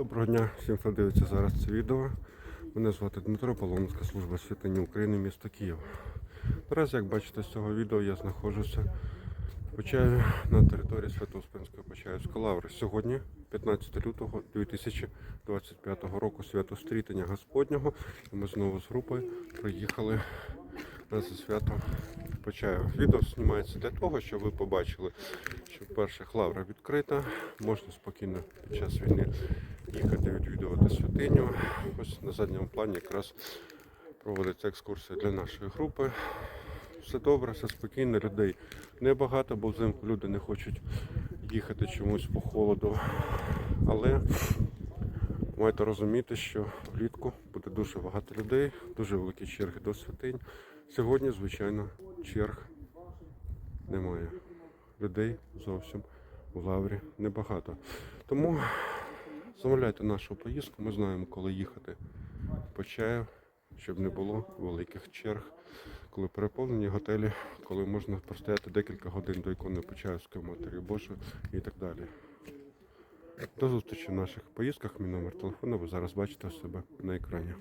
Доброго дня, всім, хто дивиться зараз це відео. Мене звати Дмитро, Полонська служба світання України, місто Київ. Наразі, як бачите з цього відео, я знаходжуся в Почаєві на території Свято-Успенської Почаївської лаври. Сьогодні, 15 лютого 2025 року, свято стрітання Господнього. І ми знову з групою приїхали на це свято в Відео знімається для того, щоб ви побачили, що перше лавра відкрита, можна спокійно під час війни їхати відвідувати святиню. Ось на задньому плані якраз проводиться екскурсія для нашої групи. Все добре, все спокійно, людей небагато, бо взимку люди не хочуть їхати чомусь по холоду. Але маєте розуміти, що влітку буде дуже багато людей, дуже великі черги до святинь. Сьогодні, звичайно, черг немає. Людей зовсім в лаврі небагато. Тому замовляйте нашу поїздку, ми знаємо, коли їхати по чаю, щоб не було великих черг, коли переповнені готелі, коли можна простояти декілька годин до ікони Почаївської Матері Божої і так далі. До зустрічі в наших поїздках. Мій номер телефону ви зараз бачите себе на екрані.